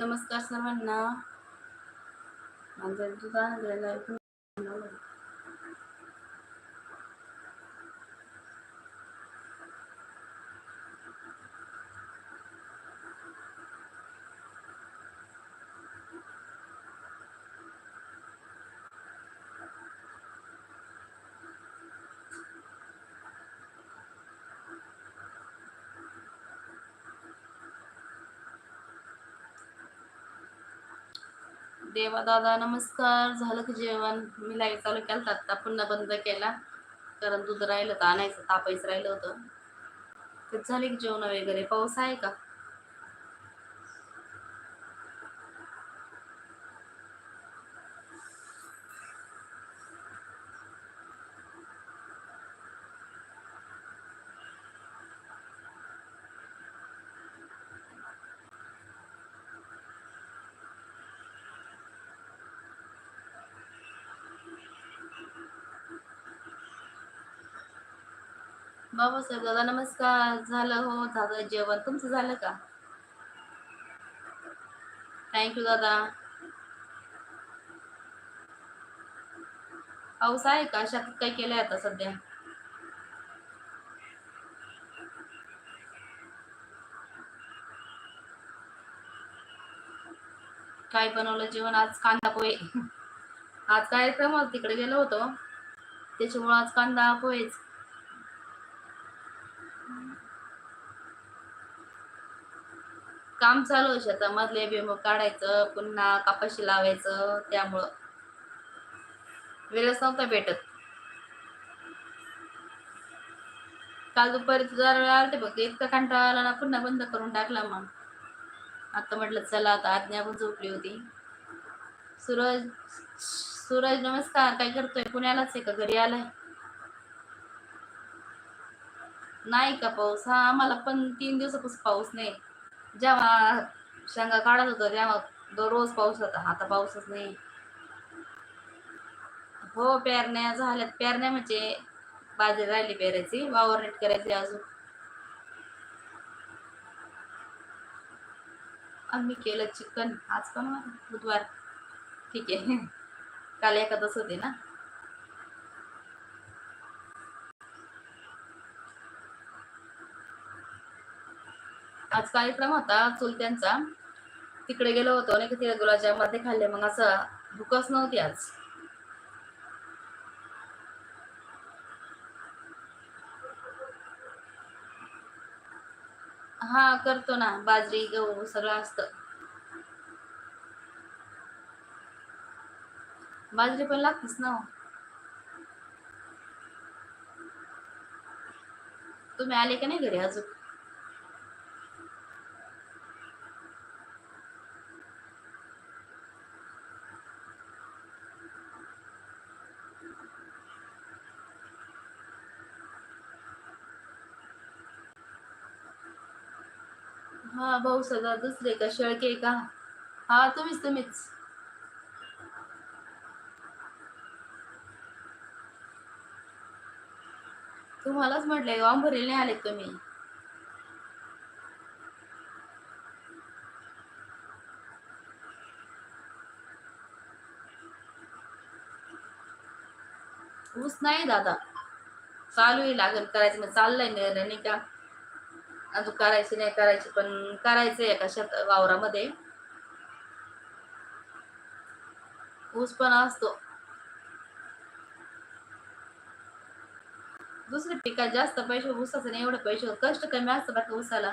नमस्कार सर्वांना. माझं तुझा देवा दादा नमस्कार. झालं की जेवण? मी लाईव्ह चालू केलं आता पुन्हा बंद केला. कारण दूध राहिलं तर आणायचं तापायचं राहिलं होतं. तेच झाले की जेवण वगैरे? पाऊस आहे का? बाबासाहेब दादा नमस्कार. झालं हो झालं जेवण. तुमचं झालं का? थँक्यू दादा. पाऊस आहे का? शेतात काय केलंय आता सध्या? काय बनवलं जेवण? आज कांदा पोहे. आज कार्यक्रम तिकडे गेलो होतो. त्याच्यामुळे आज कांदा पोहेच. काम चालू आहे शेतामधले भुईमुग काढायचं पुन्हा कापाशी लावायचं त्यामुळं. वेळच नव्हता भेटत. काल दुपारी जर वेळ आलते बघ इतका कंटाळा आला ना पुन्हा बंद करून टाकला मग. आता म्हटलं चला आता आज्ञा पण झोपली होती. सूरज सूरज नमस्कार काय करतोय? पुण्यालाच आहे का? घरी आलाय? नाही का पाऊस? हा आम्हाला पण तीन दिवसापासून पाऊस नाही. जेव्हा शेंगा काढत होतो तेव्हा दररोज पाऊस होता. आता पाऊसच नाही. हो पेरण्या झाल्यात. पेरण्या म्हणजे बाजरी राहिली पेरायची वावर नीट करायची अजून. आम्ही केलं चिकन. आज पण बुधवार. ठीक आहे. काल एकादस होते ना? आज कार्यक्रम होता चुलत्यांचा. तिकडे गेलो होतो नाही का तिला गुलाबजाममध्ये खाल्ले. मग असं भूकच नव्हती आज. हा करतो ना. बाजरी गहू सगळं असतं. बाजरी पण लागतेच ना हो? तुम्ही आले का नाही घरी अजून? हा भाऊ सदा दुसरे का? शेळके का? हा तुम्हीच तुम्हीच. तुम्हालाच म्हटलंय गाव भरेल नाही आले तुम्ही. ऊस नाही दादा. चालू आहे लागल करायचं मग चाललंय नाही का? अजून करायची नाही करायची पण करायचंय एका शेत वावरामध्ये. ऊस पण असतो. दुसरे पिकात जास्त पैसे ऊसाचं नाही एवढे पैसे कष्ट कमी असतं बघा ऊसाला.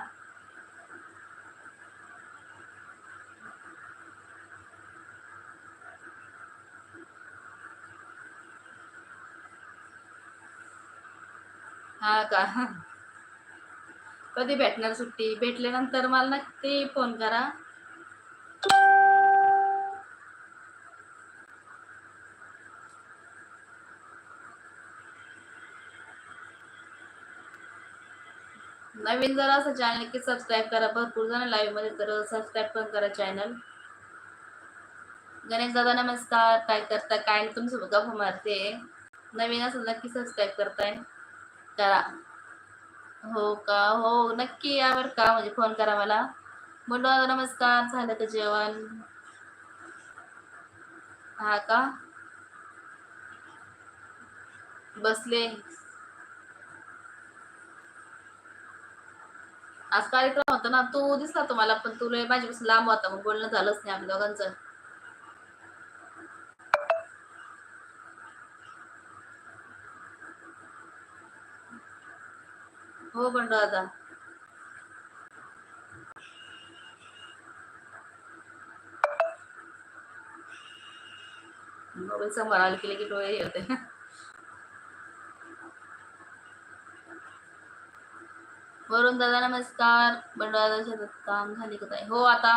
हा का? कधी भेटणार सुट्टी? भेटल्यानंतर मला नक्की फोन करा. नवीन जर असं चॅनल की सबस्क्राईब करा भरपूर जण लाईव्हमध्ये तर सबस्क्राईब पण करा चॅनल गणेश दादा नमस्कार. काय करता? काय नाही तुमचं गप्पा मारते नवीन असं नक्की सबस्क्राईब करताय. करा. हो का? हो नक्की यावर का म्हणजे फोन करा मला. बंडू नमस्कार झालं तर जेवण? हा का? बसले. आज कार्यक्रम होता ना तू दिसला तुम्हाला पण तुला माझ्यापासून लांब होता मग बोलणं झालंच नाही आपल्या दोघांचं. हो बंडू दादा. मोबाईल समोर आले की की डोळे होते. वरून दादा नमस्कार. बंडू शेतात काम झाले का हो आता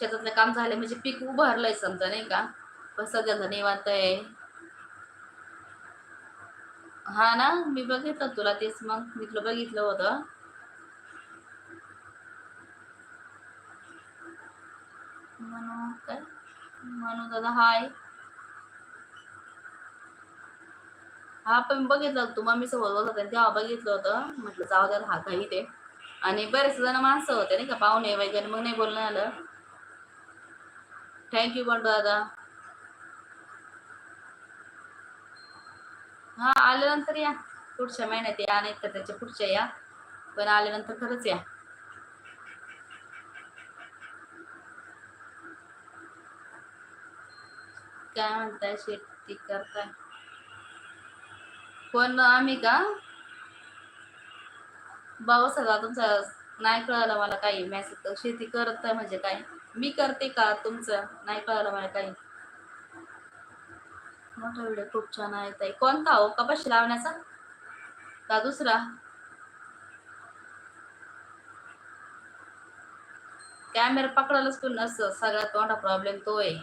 शेतातलं काम झाले. म्हणजे पीक उभारलंय समजा नाही का? पण सध्या धन्यवाद आहे. हा ना मी बघितलं तुला तेच मग. मी तुला बघितलं होतं. म्हणू काय? म्हणू दादा हाय हा पण बघितलं होतं तू मम्मी सोबत बोलत होते तेव्हा बघितलं होतं. म्हटलं जाऊ द्या हा काही ते आणि बरेच जण माणसं होते नाही का? पाहुणे वगैरे मग नाही बोलणं आलं. थँक्यू पण दादा. हा आल्यानंतर या. पुढच्या महिन्यात या नाही तर त्याच्या पुढच्या या. पण आल्यानंतर खरंच या. काय म्हणताय शेती करताय? पण आम्ही का? भाऊ सगळा तुमचा नाही कळालं मला काही. मेसेज शेती करत म्हणजे काय मी करते का तुमचं? नाही कळालं मला काही. मोठा व्हिडिओ खूप छान आहे ताई. कोणता हो? कपाशी लावण्याचा? का दुसरा? कॅमेरा पकडायलाच पण नसतं. सगळ्यात मोठा प्रॉब्लेम तो आहे.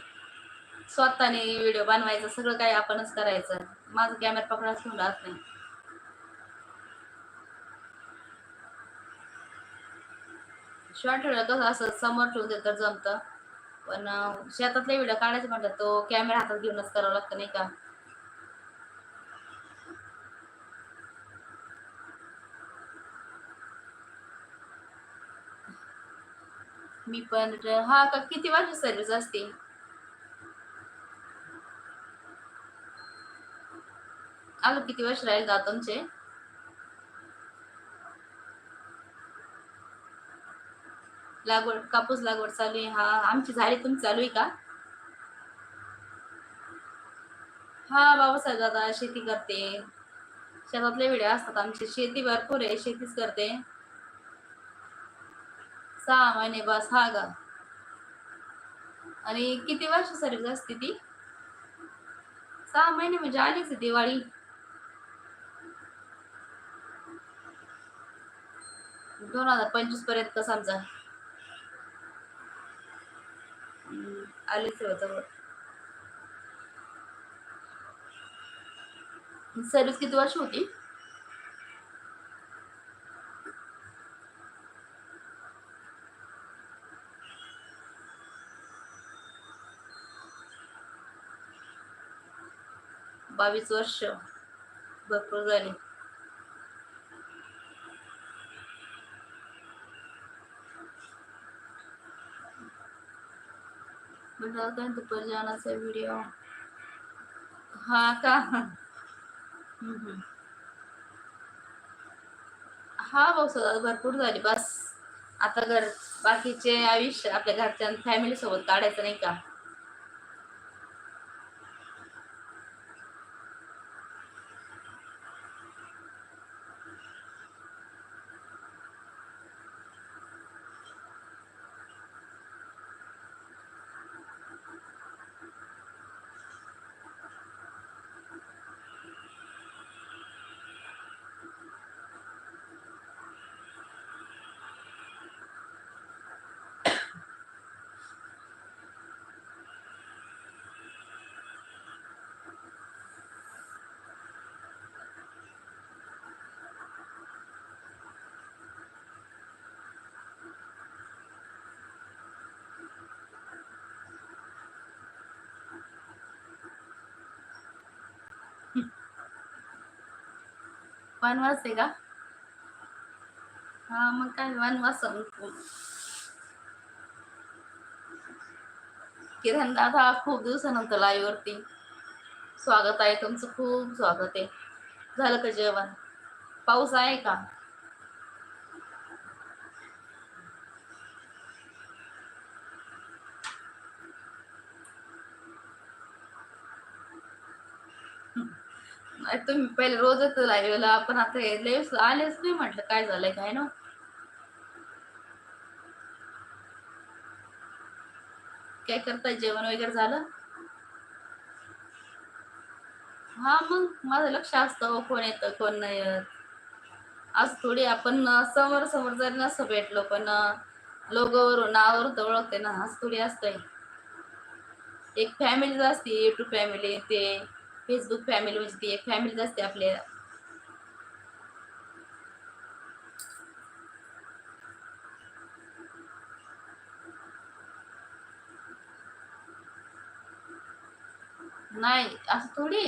स्वतःने व्हिडिओ बनवायचा सगळं काही आपणच करायचं. माझा कॅमेरा पकडायच पण राहत नाही. शॉर्ट व्हिडिओ कसं असं समोर ठेवून देत तर जमतं? पण शेतातले व्हिडिओ काढायचे म्हणतात तो कॅमेरा हातात घेऊनच करावा लागतं नाही का? मी पण हा का किती वर्ष सर्व्हिस असते. आलो किती वर्ष राहील का तुमचे? लागवड कापूस लागवड चालू आहे. हा आमची झाडे तुम्ही चालू आहे का? हा बाबासाहेब दादा शेती करते. शेतातले व्हिडिओ असतात आमची. शेती भरपूर आहे. शेतीच करते. सहा महिने बस हा गा. आणि किती वर्ष सर्विस असते ती? सहा महिने म्हणजे आलीच आहे दिवाळी. दोन हजार पंचवीसपर्यंत समजा. आलीच जवळ सर्विस किती वर्ष होती? बावीस वर्ष. भरपूर झाली. म्हटलं दुपार जाण्याचा व्हिडिओ हा का हा भाऊ भरपूर झाली बस आता घर बाकीचे आयुष्य आपल्या घरच्या फॅमिली सोबत काढायचं नाही का वनवास आहे का हा मग काय वनवास किरण दादा खूप दिवसानंतर लाईव्ह वरती स्वागत आहे तुमचं खूप स्वागत आहे झालं का जेवण पाऊस आहे का तुम्ही पहिले रोजच लाईव्हला पण आता लाईव्ह आलेच नाही म्हटलं काय झालंय काय ना काय करताय जेवण वगैरे झालं? हा मग माझं लक्ष असतं हो, कोण येतं कोण नाही येत. आज थोडी आपण समोर समोर जरी नसतं भेटलो पण लोगोवरून नावावरून तर ओळखते ना आज थोडी असतंय. एक फॅमिली असते युट्यूब फॅमिली ते. फेसबुक फॅमिली म्हणजे ती एक फॅमिलीच असते आपल्या. नाही असं थोडी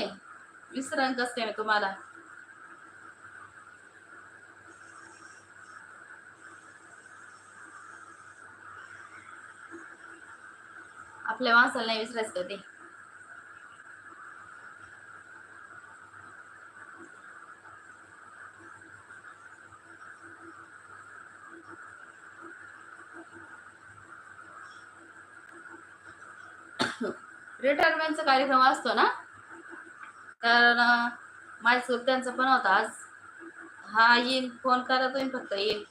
विसरण कसते मी तुम्हाला. आपल्या माणसाला नाही विसरायचं कधी रिटायरमेंटचा कार्यक्रम असतो ना? कारण माझ्या त्यांचा पण होता आज. हा येईल फोन करा तुम्ही फक्त येईल.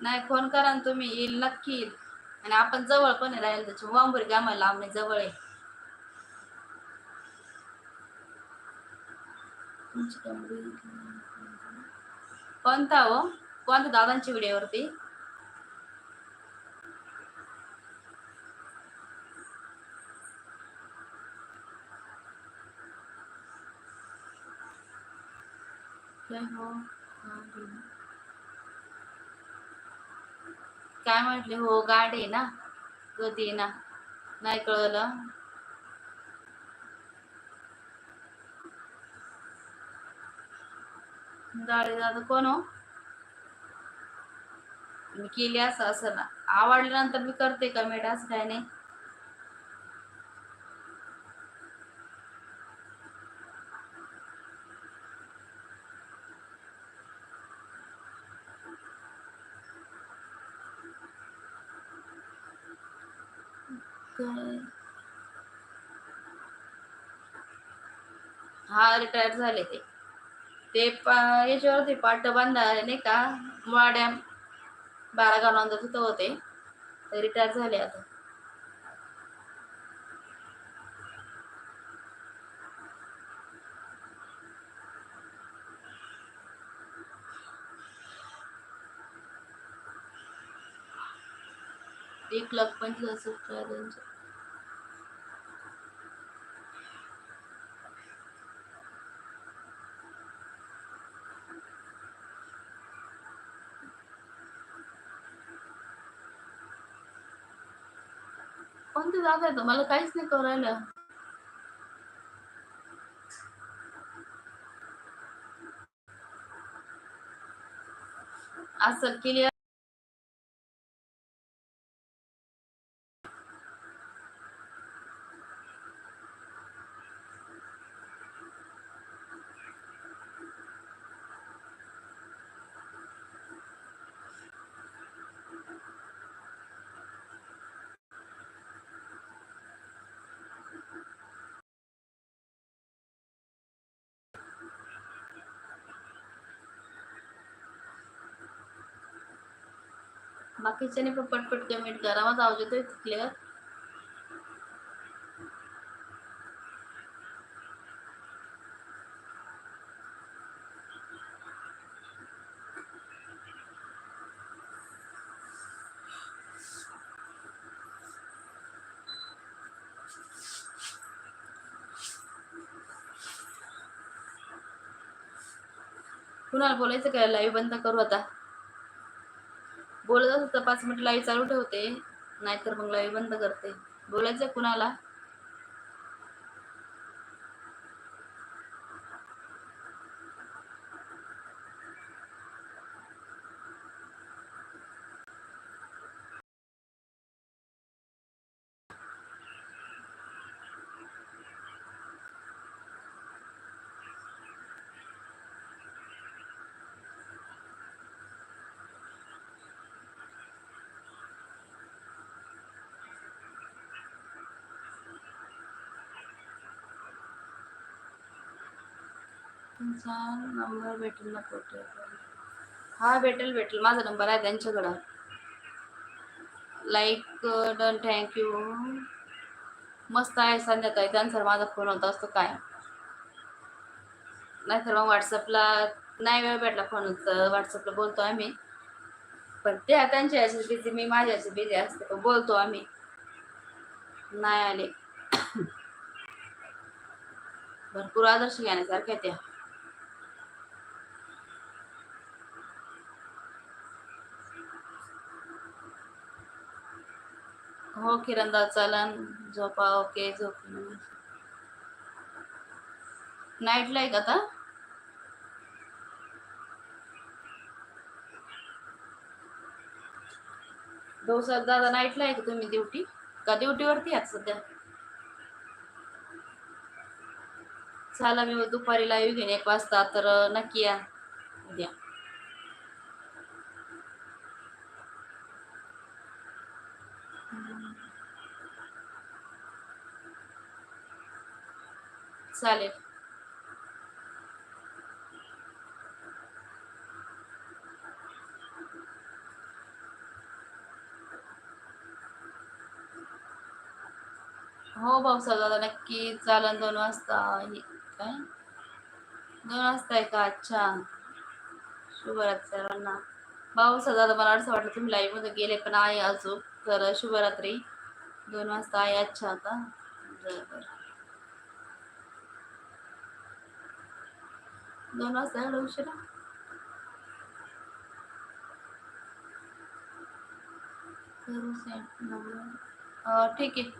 नाही फोन करा ना तुम्ही येईल नक्की येईल. आणि आपण जवळ पण राहील त्याच्या वांबुरी गामाला आम्ही जवळ आहे. कोणता हो? कोणत्या दादांची व्हिडिओवरती काय म्हटले हो गाडी ना कधी ना नाही कळलं गाडी दादा कोण हो मी केली असं असं ना. आवडल्यानंतर मी करते कमेंट असं काय नाही. हा रिटायर झाले ते. ते याच्यावरती पाट बांधा नाही का? मुळा बारा गाव तिथं होते. रिटायर झाले आता. एक लाख पंचवीस हजार कुठे जात आहे मला काहीच नाही करायला असं क्लिअर बाकीच्याने पण पटपट कमेंट करा. माझा आवाज येतोय क्लिअर कुणाला बोलायचं काय लाईव्ह बंद करू आता. बोलत असत पाच मिनिट लाईव्ह चालू ठेवते. नाहीतर मग लाईव्ह बंद करते. बोलायचं कुणाला? तुमचा नंबर भेटेल ना फोटो हा भेटेल भेटेल. माझा नंबर आहे त्यांच्याकडं. लाईक डन थँक्यू मस्त आहे संध्याकाळी. त्यांचा माझा फोन होता असतो काय? नाहीतर मग व्हॉट्सअपला नाही वेळ भेटला फोन व्हॉट्सअपला बोलतो आम्ही. पण ते त्यांच्या याच्यात बिझी मी माझ्या याच्यात बिझी असते पण बोलतो आम्ही. नाही आले. भरपूर आदर्श घेण्यासारख्या त्या. हो किरणदा चालन झोपा ओके झोप. नाईटला आहे का आता? भाऊसाहेब दादा नाईटला आहे का तुम्ही ड्युटी का ड्युटीवरती आहात सध्या? चला मी दुपारी लाईव्ह घेईन. एक वाजता तर नक्की या उद्या चालेल. हो भाऊसा दादा नक्की चालन. दोन वाजता काय? दोन वाजता आहे का? अच्छा. शुभरात्री सर्वांना भाऊसा दादा मला असं वाटलं तुम्ही लाईव्हमध्ये गेले पण आहे अजून. तर शुभरात्री दोन वाजता आहे. अच्छा आता. बरं बरं. दोन वाजता एवढं उशिरा ठीक आहे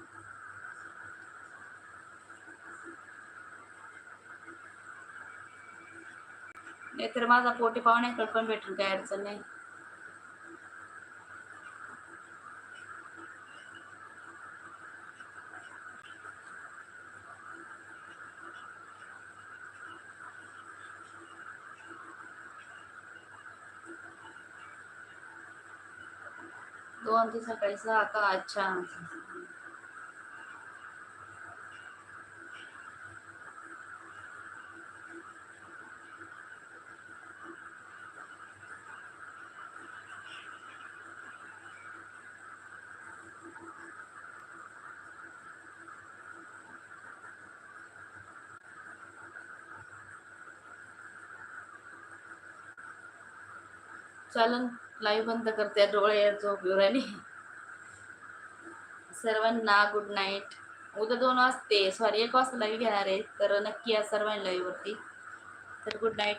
नाहीतर माझा पोटी पाहुण्याकडे पण भेटेल काय अडचण नाही. दोन ते सकाळी सहा का अच्छा चालन। लाईव्ह बंद करते डोळे झोप येऊ सर्वांना गुड नाईट उद्या दोन वाजते. सॉरी एक वाजता लाईव्ह घेणार आहे. तर नक्की या सर्वांना लाईव्हवरती तर गुड नाईट